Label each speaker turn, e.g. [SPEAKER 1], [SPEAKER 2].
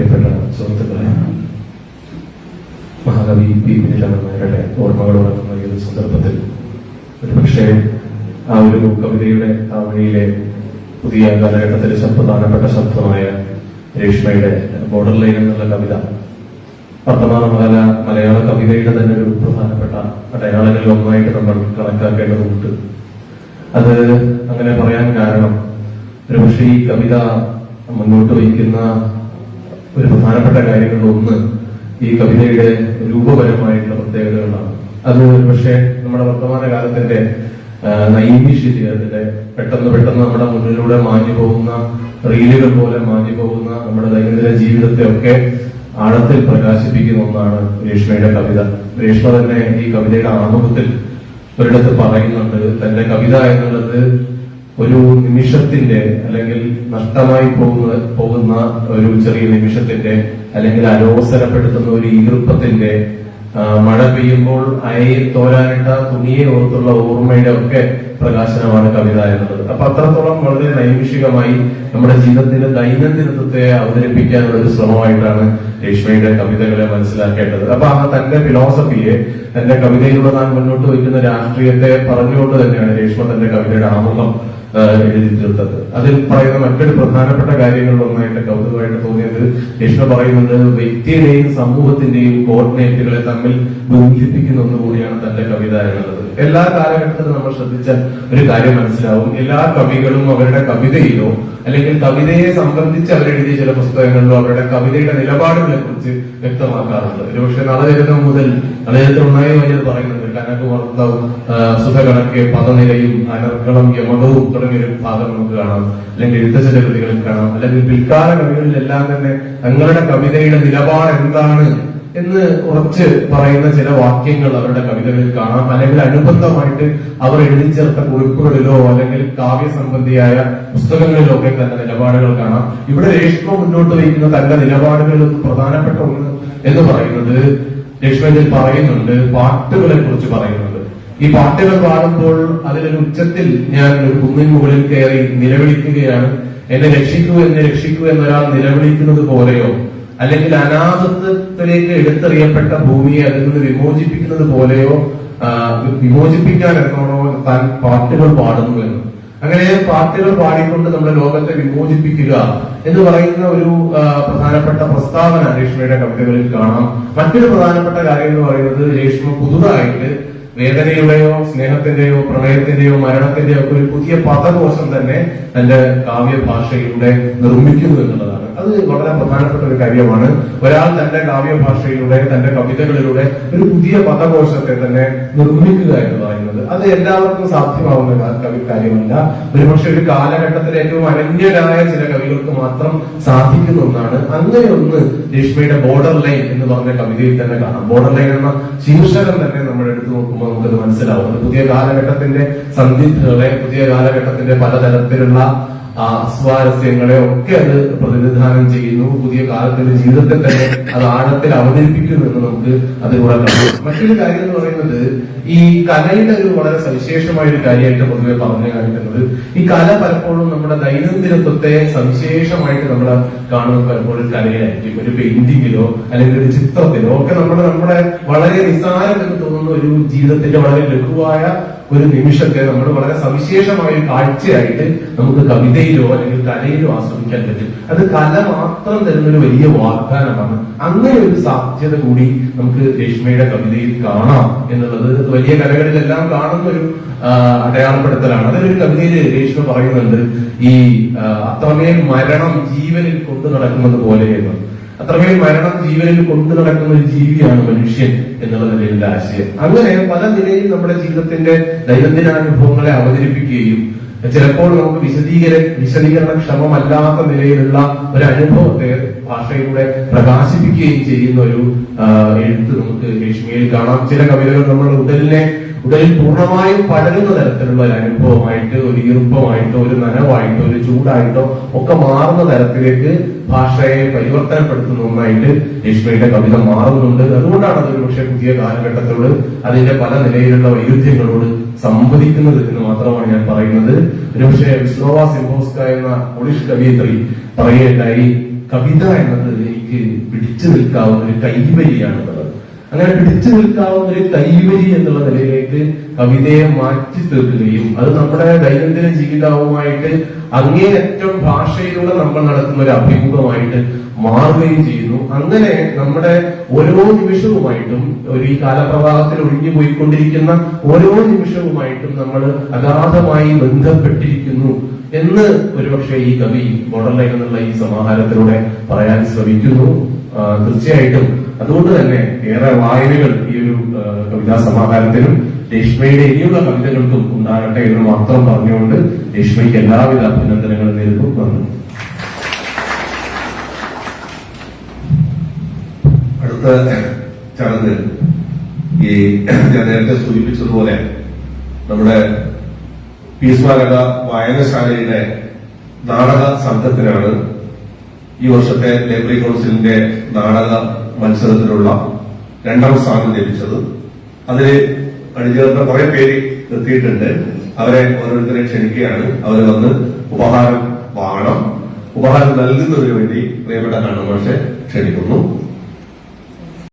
[SPEAKER 1] പ്രിയപ്പെട്ട സുഹൃത്തുക്കളെ മഹാകവി പി. വിജയനായരുടെ ഓർമ്മകളുറങ്ങുന്ന ഈ ഒരു സന്ദർഭത്തിൽ ഒരുപക്ഷെ ആ ഒരു കവിതയുടെ ആ വഴിയിലെ പുതിയ കാലഘട്ടത്തിലെ പ്രധാനപ്പെട്ട ശബ്ദമായ രേഷ്മയുടെ ബോർഡർ ലൈൻ എന്നുള്ള കവിത വർത്തമാനകാല മലയാള കവിതയുടെ തന്നെ ഒരു പ്രധാനപ്പെട്ട അടയാളങ്ങളിൽ ഒന്നായിട്ട് നമ്മൾ കണക്കാക്കേണ്ടതുണ്ട്. അത് അങ്ങനെ പറയാൻ കാരണം ഒരുപക്ഷെ ഈ കവിത മുന്നോട്ട് വയ്ക്കുന്ന ഒരു പ്രധാനപ്പെട്ട കാര്യങ്ങളിലൊന്ന് ഈ കവിതയുടെ രൂപപരമായിട്ടുള്ള പ്രത്യേകതകളാണ്. അത് പക്ഷേ നമ്മുടെ വർത്തമാന കാലത്തിന്റെ നൈമിഷ്യ നൈമിഷികത്തിന്റെ പെട്ടെന്ന് പെട്ടെന്ന് നമ്മുടെ മുന്നിലൂടെ മാഞ്ഞു പോകുന്ന റീലുകൾ പോലെ മാഞ്ഞു പോകുന്ന നമ്മുടെ ദൈനംദിന ജീവിതത്തെ ഒക്കെ ആഴത്തിൽ പ്രകാശിപ്പിക്കുന്ന ഒന്നാണ് രേഷ്മയുടെ കവിത. രേഷ്മ തന്നെ ഈ കവിതയുടെ ആമുഖത്തിൽ ഒരിടത്ത് പറയുന്നുണ്ട് തന്റെ കവിത എന്നുള്ളത് ഒരു നിമിഷത്തിന്റെ അല്ലെങ്കിൽ നഷ്ടമായി പോകുന്ന പോകുന്ന ഒരു ചെറിയ നിമിഷത്തിന്റെ അല്ലെങ്കിൽ അലോസരപ്പെടുത്തുന്ന ഒരു ഈർപ്പത്തിന്റെ മഴ പെയ്യുമ്പോൾ അയയിൽ തോരാനിട്ട തുണിയെ ഓർത്തുള്ള ഓർമ്മയുടെ ഒക്കെ പ്രകാശനമാണ് കവിത എന്നുള്ളത് അപ്പൊ അത്രത്തോളം വളരെ നൈമിഷികമായി നമ്മുടെ ജീവിതത്തിന്റെ ദൈനംദിനത്വത്തെ അവതരിപ്പിക്കാനുള്ള ഒരു ശ്രമമായിട്ടാണ് രേഷ്മയുടെ കവിതകളെ മനസ്സിലാക്കേണ്ടത്. അപ്പൊ ആ തന്റെ ഫിലോസഫിയെ തന്റെ കവിതയിലൂടെ താൻ മുന്നോട്ട് വയ്ക്കുന്ന രാഷ്ട്രീയത്തെ പറഞ്ഞുകൊണ്ട് തന്നെയാണ് രേഷ്മ തന്റെ കവിതയുടെ ആമുഖം എഴുതി തീർത്തത്. അതിൽ പറയുന്ന മറ്റൊരു പ്രധാനപ്പെട്ട കാര്യങ്ങളിൽ ഒന്നായിട്ട് കൗതുകമായിട്ട് തോന്നിയത് കൃഷ്ണ പറയുന്നത് വ്യക്തിയുടെയും സമൂഹത്തിന്റെയും കോർഡിനേറ്റുകളെ തമ്മിൽ ബന്ധിപ്പിക്കുന്ന ഒന്നുകൂടിയാണ് തന്റെ കവിത എന്നുള്ളത്. എല്ലാ കാലഘട്ടത്തിലും നമ്മൾ ശ്രദ്ധിച്ച ഒരു കാര്യം മനസ്സിലാവും. എല്ലാ കവികളും അവരുടെ കവിതയിലോ അല്ലെങ്കിൽ കവിതയെ സംബന്ധിച്ച് അവരെഴുതിയ ചില പുസ്തകങ്ങളിലോ അവരുടെ കവിതയുടെ നിലപാടുകളെ കുറിച്ച് വ്യക്തമാക്കാറുണ്ട്. ഒരുപക്ഷെ നളചരിതം മുതൽ നളചരിതം ഉണ്ണായി പറയുന്നുണ്ട്. കനക വളർത്തവും സുഖകണക്കെ പദനിലയും അനർക്കളം യമകവും തുടങ്ങിയ ഒരു ഭാഗം നമുക്ക് കാണാം. അല്ലെങ്കിൽ എഴുത്തച്ഛ കൃതികളിൽ കാണാം. അല്ലെങ്കിൽ പിൽക്കാല കവികളിലെല്ലാം തന്നെ തങ്ങളുടെ കവിതയുടെ നിലപാട് എന്താണ് എന്ന് ഉറച്ച് പറയുന്ന ചില വാക്യങ്ങൾ അവരുടെ കവിതകളിൽ കാണാം. അല്ലെങ്കിൽ അനുബന്ധമായിട്ട് അവർ എഴുതി ചേർത്ത കുറിപ്പുകളിലോ അല്ലെങ്കിൽ കാവ്യസംബന്ധിയായ പുസ്തകങ്ങളിലോ ഒക്കെ തന്നെ നിലപാടുകൾ കാണാം. ഇവിടെ രേഷ്മ മുന്നോട്ട് വയ്ക്കുന്ന തന്റെ നിലപാടുകളിൽ പ്രധാനപ്പെട്ട ഒന്ന് എന്ന് പറയുന്നത് രേഷ്മയിൽ പറയുന്നുണ്ട് പാട്ടുകളെ കുറിച്ച് പറയുന്നുണ്ട്. ഈ പാട്ടുകൾ പാടുമ്പോൾ അതിലൊരു ഉച്ചത്തിൽ ഞാൻ ഒരു കുന്നിന് മുകളിൽ കയറി നിലവിളിക്കുകയാണ്. എന്നെ രക്ഷിക്കൂ എന്നെ രക്ഷിക്കൂ എന്നൊരാൾ നിലവിളിക്കുന്നത് പോലെയോ അല്ലെങ്കിൽ അനാഥത്വത്തിലേക്ക് എടുത്തെറിയപ്പെട്ട ഭൂമിയെ അതിൽ നിന്ന് വിമോചിപ്പിക്കുന്നത് പോലെയോ വിമോചിപ്പിക്കാൻ എന്നോണോ താൻ പാട്ടുകൾ പാടുന്നു എന്ന്. അങ്ങനെ പാട്ടുകൾ പാടിക്കൊണ്ട് നമ്മുടെ ലോകത്തെ വിമോചിപ്പിക്കുക എന്ന് പറയുന്ന ഒരു പ്രധാനപ്പെട്ട പ്രസ്താവന രേഷ്മയുടെ കവിതകളിൽ കാണാം. മറ്റൊരു പ്രധാനപ്പെട്ട കാര്യം എന്ന് പറയുന്നത് രേഷ്മ പുതുതായിട്ട് വേദനയുടെയോ സ്നേഹത്തിന്റെയോ പ്രണയത്തിന്റെയോ മരണത്തിന്റെയോ ഒക്കെ ഒരു പുതിയ പദകോശം തന്നെ തന്റെ കാവ്യഭാഷയിലൂടെ നിർമ്മിക്കുന്നു എന്നുള്ളതാണ്. അത് വളരെ പ്രധാനപ്പെട്ട ഒരു കാര്യമാണ്. ഒരാൾ തന്റെ കാവ്യഭാഷയിലൂടെ തന്റെ കവിതകളിലൂടെ ഒരു പുതിയ പദകോശത്തെ തന്നെ നിർമ്മിക്കുക എന്ന് പറയുന്നത് അത് എല്ലാവർക്കും സാധ്യമാവുന്ന കവി കാര്യമല്ല ഒരുപക്ഷെ ഒരു കാലഘട്ടത്തിൽ ഏറ്റവും അനന്യരായ ചില കവികൾക്ക് മാത്രം സാധിക്കുന്ന ഒന്നാണ്. അങ്ങനെ ഒന്ന് രേഷ്മയുടെ ബോർഡർ ലൈൻ എന്ന് പറഞ്ഞ കവിതയിൽ തന്നെ കാണാം. ബോർഡർ ലൈൻ എന്ന ശീർഷകം തന്നെ നമ്മൾ എടുത്തു മനസ്സിലാവും. പുതിയ കാലഘട്ടത്തിന്റെ സന്ധിഗ്ധകളെ പുതിയ കാലഘട്ടത്തിന്റെ പലതരത്തിലുള്ള ആ അസ്വാരസ്യങ്ങളെ ഒക്കെ അത് പ്രതിനിധാനം ചെയ്യുന്നു. പുതിയ കാലത്തിന്റെ ജീവിതത്തിൽ തന്നെ അത് ആഴത്തിൽ അവതരിപ്പിക്കുന്നു എന്ന് നമുക്ക് അതിലൂടെ കാണാം. മറ്റൊരു കാര്യം എന്ന് പറയുന്നത് ഈ കലയുടെ ഒരു വളരെ സവിശേഷമായ ഒരു കാര്യമായിട്ട് പൊതുവെ പറഞ്ഞു കാണിക്കുന്നത് ഈ കല പലപ്പോഴും നമ്മുടെ ദൈനംദിനത്വത്തെ സവിശേഷമായിട്ട് നമ്മൾ കാണുന്നത് പലപ്പോഴും കലയിലായിരിക്കും ഒരു പെയിന്റിങ്ങിലോ അല്ലെങ്കിൽ ഒരു ചിത്രത്തിലോ ഒക്കെ നമ്മുടെ നമ്മുടെ വളരെ നിസ്സാരം എന്ന് തോന്നുന്ന ഒരു ജീവിതത്തിന്റെ വളരെ ലഘുവായ ഒരു നിമിഷത്തെ നമ്മൾ വളരെ സവിശേഷമായ ഒരു കാഴ്ചയായിട്ട് നമുക്ക് കവിതയിലോ അല്ലെങ്കിൽ കലയിലോ ആസ്വദിക്കാൻ പറ്റും. അത് കല മാത്രം തരുന്ന ഒരു വലിയ വാഗ്ദാനമാണ്. അങ്ങനെ ഒരു സാധ്യത കൂടി നമുക്ക് രേഷ്മയുടെ കവിതയിൽ കാണാം എന്നുള്ളത് വലിയ കലകളിലെല്ലാം കാണുന്ന ഒരു അടയാളപ്പെടുത്തലാണ്. അതൊരു കവിതയിൽ രേഷ്മ പറയുന്നുണ്ട് ഈ അത്തമേൽ മരണം ജീവനിൽ കൊണ്ടു നടക്കുന്നത് പോലെയെന്ന്. അത്രമേൽ മരണം ജീവനിൽ കൊണ്ടു നടക്കുന്ന ഒരു ജീവിയാണ് മനുഷ്യൻ എന്നുള്ള എന്റെ ആശയം. അങ്ങനെ പല നിലയിൽ നമ്മുടെ ജീവിതത്തിന്റെ ദൈനംദിന അനുഭവങ്ങളെ അവതരിപ്പിക്കുകയും ചിലപ്പോൾ നമുക്ക് വിശദീകര വിശദീകരണ ക്ഷമമല്ലാത്ത നിലയിലുള്ള ഒരു അനുഭവത്തെ ഭാഷയിലൂടെ പ്രകാശിപ്പിക്കുകയും ചെയ്യുന്ന ഒരു എഴുത്ത് നമുക്ക് ലക്ഷ്മിയിൽ കാണാം. ചില കവിതകൾ നമ്മൾ ഉടലിനെ ഉടലിൽ പൂർണമായും പടരുന്ന തരത്തിലുള്ള ഒരു അനുഭവമായിട്ട് ഒരു ഈർപ്പമായിട്ടോ ഒരു നനവായിട്ടോ ഒരു ചൂടായിട്ടോ ഒക്കെ മാറുന്ന തരത്തിലേക്ക് ഭാഷയെ പരിവർത്തനപ്പെടുത്തുന്ന ഒന്നായിട്ട് ലക്ഷ്മിയുടെ കവിത മാറുന്നുണ്ട്. അതുകൊണ്ടാണ് അതൊരു പക്ഷേ പുതിയ കാലഘട്ടത്തോട് അതിന്റെ പല നിലയിലുള്ള വൈരുദ്ധ്യങ്ങളോട് സംവദിക്കുന്നത് എന്ന് മാത്രമാണ് ഞാൻ പറയുന്നത്. ഒരുപക്ഷെ വിസ്ലോവ സിംഹോസ്ക എന്ന പോളിഷ് കവിയത്രി പറയുകയുണ്ടായി കവിത എന്നത് എനിക്ക് പിടിച്ചു നിൽക്കാവുന്ന ഒരു കൈവരിയാണെന്നുള്ളത് അങ്ങനെ പിടിച്ചു നിൽക്കാവുന്ന ഒരു കൈവരി എന്നുള്ള നിലയിലേക്ക് കവിതയെ മാറ്റി തീർക്കുകയും അത് നമ്മുടെ ദൈനംദിന ജീവിതവുമായിട്ട് അങ്ങേയറ്റം ഭാഷയിലൂടെ നമ്മൾ നടത്തുന്ന ഒരു അഭിമുഖമായിട്ട് മാറുകയും ചെയ്യുന്നു. അങ്ങനെ നമ്മുടെ ഓരോ നിമിഷവുമായിട്ടും ഒരു ഈ കാലപ്രവാഹത്തിൽ ഒഴിഞ്ഞു പോയിക്കൊണ്ടിരിക്കുന്ന ഓരോ നിമിഷവുമായിട്ടും നമ്മൾ അഗാധമായി ബന്ധപ്പെട്ടിരിക്കുന്നു. എന്ന് ഒരുപക്ഷെ ഈ കവി മോഡൽ എന്നുള്ള ഈ സമാഹാരത്തിലൂടെ പറയാൻ ശ്രമിക്കുന്നു. തീർച്ചയായിട്ടും അതുകൊണ്ട് തന്നെ ഏറെ വായനകൾ ഈ ഒരു കവിതാ സമാഹാരത്തിനും രേഷ്മയുടെ ഇനിയുള്ള കവിതകൾക്കും ഉണ്ടാകട്ടെ എന്ന് മാത്രം പറഞ്ഞുകൊണ്ട് രേഷ്മയ്ക്ക് എല്ലാവിധ അഭിനന്ദനങ്ങളും നേരിടും വന്നു
[SPEAKER 2] അടുത്ത ചടങ്ങ് ഈ ഞാൻ നേരത്തെ സൂചിപ്പിച്ചതുപോലെ നമ്മുടെ പീസ്മാലക വായനശാലയുടെ നാടക സംഘത്തിനാണ് ഈ വർഷത്തെ ലൈബ്രറി കൗൺസിലിന്റെ നാടക മത്സരത്തിലുള്ള രണ്ടാം സ്ഥാനം ലഭിച്ചത്. അതിൽ അണിചേർന്ന കുറെ പേര് എത്തിയിട്ടുണ്ട്. അവരെ ഓരോരുത്തരെ ക്ഷണിക്കുകയാണ്. അവർ വന്ന് ഉപഹാരം വാങ്ങണം ഉപഹാരം നൽകുന്നതിന് വേണ്ടി പ്രിയപ്പെട്ട കണ്ണുമാഷെ ക്ഷണിക്കുന്നു.